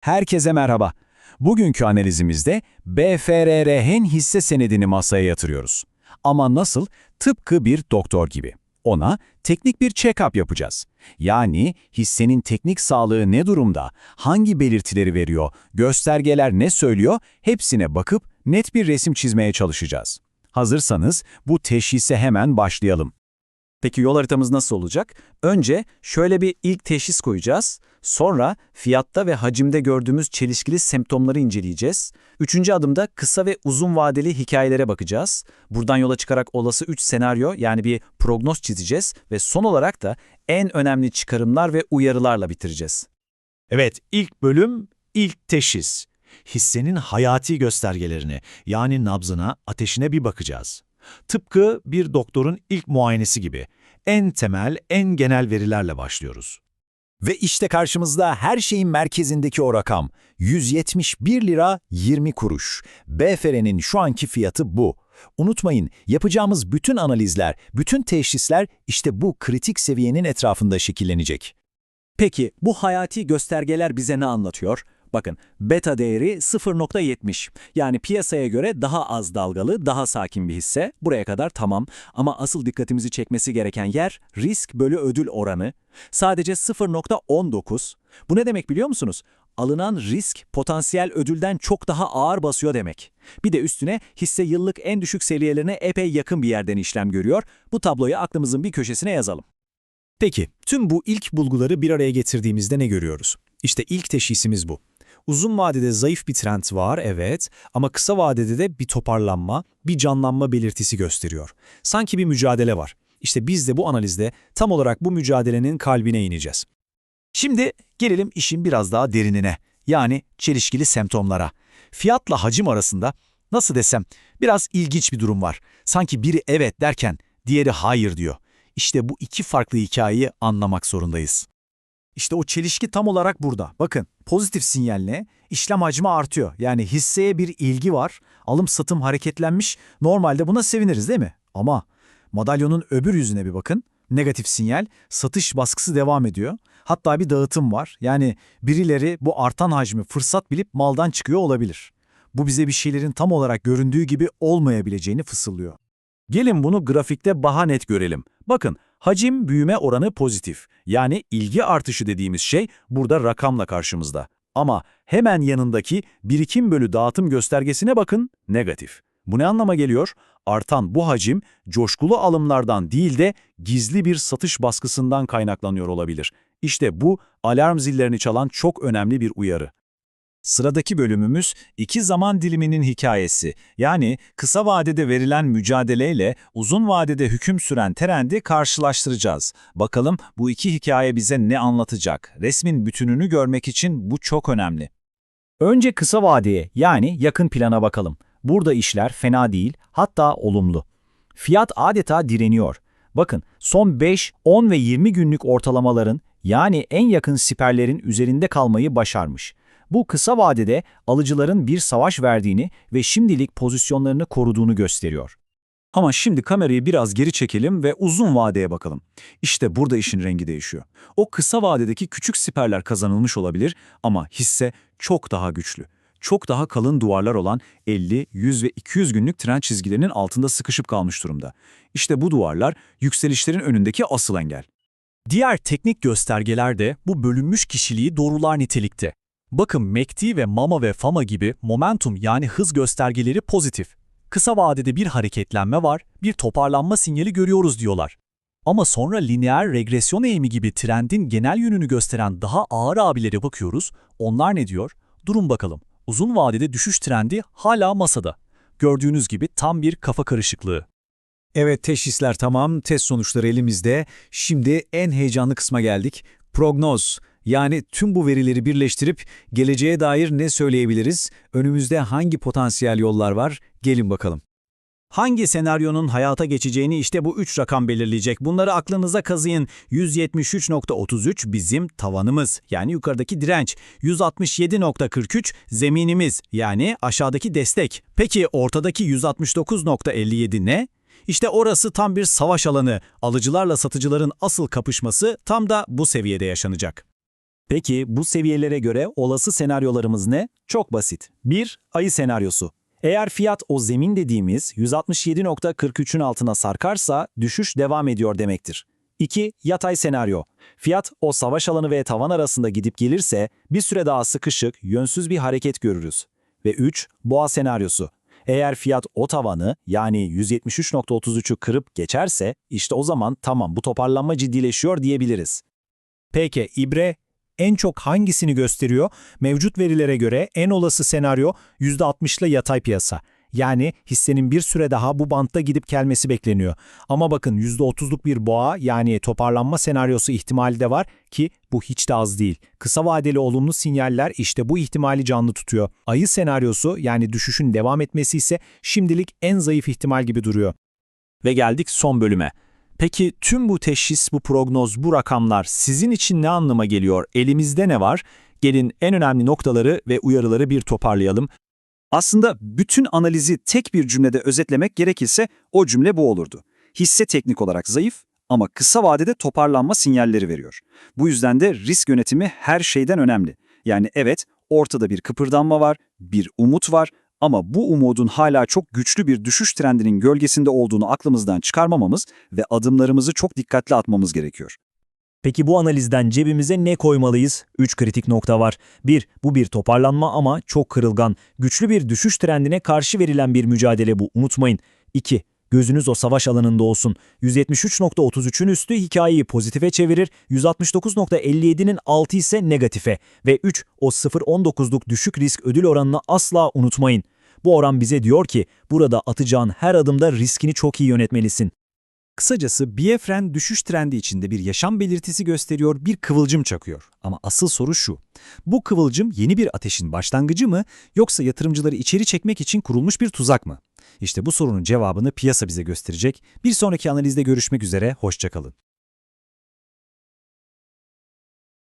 Herkese merhaba. Bugünkü analizimizde BFRRH'nin hisse senedini masaya yatırıyoruz. Ama nasıl? Tıpkı bir doktor gibi. Ona teknik bir check-up yapacağız. Yani hissenin teknik sağlığı ne durumda, hangi belirtileri veriyor, göstergeler ne söylüyor, hepsine bakıp net bir resim çizmeye çalışacağız. Hazırsanız bu teşhise hemen başlayalım. Peki yol haritamız nasıl olacak? Önce şöyle bir ilk teşhis koyacağız. Sonra fiyatta ve hacimde gördüğümüz çelişkili semptomları inceleyeceğiz. Üçüncü adımda kısa ve uzun vadeli hikayelere bakacağız. Buradan yola çıkarak olası 3 senaryo yani bir prognoz çizeceğiz ve son olarak da en önemli çıkarımlar ve uyarılarla bitireceğiz. Evet, ilk bölüm, ilk teşhis. Hissenin hayati göstergelerini, yani nabzına, ateşine bir bakacağız. Tıpkı bir doktorun ilk muayenesi gibi. En temel, en genel verilerle başlıyoruz. Ve işte karşımızda her şeyin merkezindeki o rakam. 171 lira 20 kuruş. BFR'nin şu anki fiyatı bu. Unutmayın, yapacağımız bütün analizler, bütün teşhisler işte bu kritik seviyenin etrafında şekillenecek. Peki bu hayati göstergeler bize ne anlatıyor? Bakın beta değeri 0.70 yani piyasaya göre daha az dalgalı, daha sakin bir hisse. Buraya kadar tamam ama asıl dikkatimizi çekmesi gereken yer risk bölü ödül oranı. Sadece 0.19. Bu ne demek biliyor musunuz? Alınan risk potansiyel ödülden çok daha ağır basıyor demek. Bir de üstüne hisse yıllık en düşük seviyelerine epey yakın bir yerden işlem görüyor. Bu tabloyu aklımızın bir köşesine yazalım. Peki, tüm bu ilk bulguları bir araya getirdiğimizde ne görüyoruz? İşte ilk teşhisimiz bu. Uzun vadede zayıf bir trend var, evet, ama kısa vadede de bir toparlanma, bir canlanma belirtisi gösteriyor. Sanki bir mücadele var. İşte biz de bu analizde tam olarak bu mücadelenin kalbine ineceğiz. Şimdi gelelim işin biraz daha derinine, yani çelişkili semptomlara. Fiyatla hacim arasında, nasıl desem, biraz ilginç bir durum var. Sanki biri evet derken diğeri hayır diyor. İşte bu iki farklı hikayeyi anlamak zorundayız. İşte o çelişki tam olarak burada. Bakın pozitif sinyal ne? İşlem hacmi artıyor. Yani hisseye bir ilgi var. Alım satım hareketlenmiş. Normalde buna seviniriz değil mi? Ama madalyonun öbür yüzüne bir bakın. Negatif sinyal, satış baskısı devam ediyor. Hatta bir dağıtım var. Yani birileri bu artan hacmi fırsat bilip maldan çıkıyor olabilir. Bu bize bir şeylerin tam olarak göründüğü gibi olmayabileceğini fısıldıyor. Gelin bunu grafikte daha net görelim. Bakın hacim büyüme oranı pozitif. Yani ilgi artışı dediğimiz şey burada rakamla karşımızda. Ama hemen yanındaki birikim bölü dağıtım göstergesine bakın negatif. Bu ne anlama geliyor? Artan bu hacim coşkulu alımlardan değil de gizli bir satış baskısından kaynaklanıyor olabilir. İşte bu alarm zillerini çalan çok önemli bir uyarı. Sıradaki bölümümüz iki zaman diliminin hikayesi. Yani kısa vadede verilen mücadeleyle uzun vadede hüküm süren trendi karşılaştıracağız. Bakalım bu iki hikaye bize ne anlatacak? Resmin bütününü görmek için bu çok önemli. Önce kısa vadeye yani yakın plana bakalım. Burada işler fena değil, hatta olumlu. Fiyat adeta direniyor. Bakın son 5, 10 ve 20 günlük ortalamaların yani en yakın siperlerin üzerinde kalmayı başarmış. Bu kısa vadede alıcıların bir savaş verdiğini ve şimdilik pozisyonlarını koruduğunu gösteriyor. Ama şimdi kamerayı biraz geri çekelim ve uzun vadeye bakalım. İşte burada işin rengi değişiyor. O kısa vadedeki küçük siperler kazanılmış olabilir ama hisse çok daha güçlü. Çok daha kalın duvarlar olan 50, 100 ve 200 günlük trend çizgilerinin altında sıkışıp kalmış durumda. İşte bu duvarlar yükselişlerin önündeki asıl engel. Diğer teknik göstergeler de bu bölünmüş kişiliği doğrular nitelikte. Bakın MACD ve MAMA ve FAMA gibi momentum yani hız göstergeleri pozitif. Kısa vadede bir hareketlenme var, bir toparlanma sinyali görüyoruz diyorlar. Ama sonra lineer regresyon eğimi gibi trendin genel yönünü gösteren daha ağır abilere bakıyoruz. Onlar ne diyor? Durun bakalım. Uzun vadede düşüş trendi hala masada. Gördüğünüz gibi tam bir kafa karışıklığı. Evet teşhisler tamam, test sonuçları elimizde. Şimdi en heyecanlı kısma geldik. Prognoz. Yani tüm bu verileri birleştirip geleceğe dair ne söyleyebiliriz? Önümüzde hangi potansiyel yollar var? Gelin bakalım. Hangi senaryonun hayata geçeceğini işte bu üç rakam belirleyecek. Bunları aklınıza kazıyın. 173.33 bizim tavanımız yani yukarıdaki direnç. 167.43 zeminimiz yani aşağıdaki destek. Peki ortadaki 169.57 ne? İşte orası tam bir savaş alanı. Alıcılarla satıcıların asıl kapışması tam da bu seviyede yaşanacak. Peki bu seviyelere göre olası senaryolarımız ne? Çok basit. 1. Ayı senaryosu. Eğer fiyat o zemin dediğimiz 167.43'ün altına sarkarsa düşüş devam ediyor demektir. 2. Yatay senaryo. Fiyat o savaş alanı ve tavan arasında gidip gelirse bir süre daha sıkışık, yönsüz bir hareket görürüz. Ve 3. Boğa senaryosu. Eğer fiyat o tavanı yani 173.33'ü kırıp geçerse işte o zaman tamam bu toparlanma ciddileşiyor diyebiliriz. Peki İbre en çok hangisini gösteriyor? Mevcut verilere göre en olası senaryo %60'la yatay piyasa. Yani hissenin bir süre daha bu bantta gidip gelmesi bekleniyor. Ama bakın %30'luk bir boğa yani toparlanma senaryosu ihtimali de var ki bu hiç de az değil. Kısa vadeli olumlu sinyaller işte bu ihtimali canlı tutuyor. Ayı senaryosu yani düşüşün devam etmesi ise şimdilik en zayıf ihtimal gibi duruyor. Ve geldik son bölüme. Peki tüm bu teşhis, bu prognoz, bu rakamlar sizin için ne anlama geliyor? Elimizde ne var? Gelin en önemli noktaları ve uyarıları bir toparlayalım. Aslında bütün analizi tek bir cümlede özetlemek gerekirse o cümle bu olurdu. Hisse teknik olarak zayıf ama kısa vadede toparlanma sinyalleri veriyor. Bu yüzden de risk yönetimi her şeyden önemli. Yani evet ortada bir kıpırdanma var, bir umut var ama bu umudun hala çok güçlü bir düşüş trendinin gölgesinde olduğunu aklımızdan çıkarmamamız ve adımlarımızı çok dikkatli atmamız gerekiyor. Peki bu analizden cebimize ne koymalıyız? 3 kritik nokta var. 1. Bu bir toparlanma ama çok kırılgan. Güçlü bir düşüş trendine karşı verilen bir mücadele bu unutmayın. 2. Gözünüz o savaş alanında olsun. 173.33'ün üstü hikayeyi pozitife çevirir, 169.57'nin altı ise negatife. Ve 3. O 0.19'luk düşük risk ödül oranını asla unutmayın. Bu oran bize diyor ki burada atacağın her adımda riskini çok iyi yönetmelisin. Kısacası Biefren düşüş trendi içinde bir yaşam belirtisi gösteriyor, bir kıvılcım çakıyor. Ama asıl soru şu. Bu kıvılcım yeni bir ateşin başlangıcı mı yoksa yatırımcıları içeri çekmek için kurulmuş bir tuzak mı? İşte bu sorunun cevabını piyasa bize gösterecek. Bir sonraki analizde görüşmek üzere, hoşçakalın.